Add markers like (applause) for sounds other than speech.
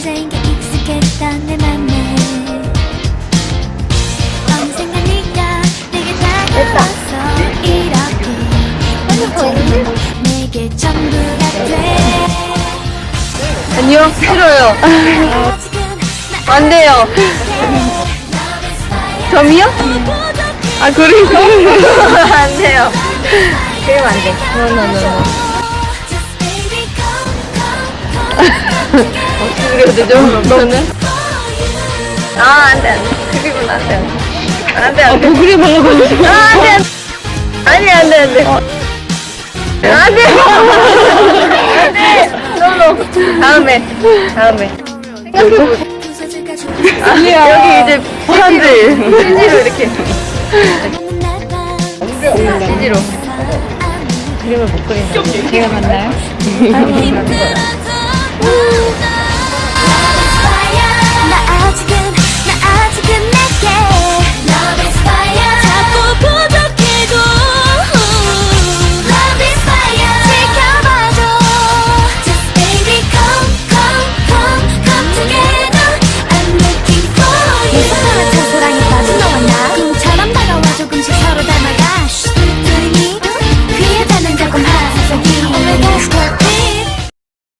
혼자인 게 익숙했던 내 맘에. 언젠가 네가 내게 다가와서 이렇게 넌 내게 전부가 돼. 아니요 싫어요 아, 안 돼요. 점이요? 아 그래요? (laughs) 안 돼요. 그럼 안돼. 노노노노 그래도 되죠? 저는? 아, 안 돼, 안 돼. 그리고는 안 돼. 안 돼, 안 돼. 그리 말라고 아, 안 돼. 안 돼. 아니, 안 돼, 안 돼. 안 돼. 안 돼. 노노. 다음에. 다음에. 생각해보자. 아, 여기 이제 사람들 CG로 이렇게 CG로 그림을 못 그리는 제가 맞나요?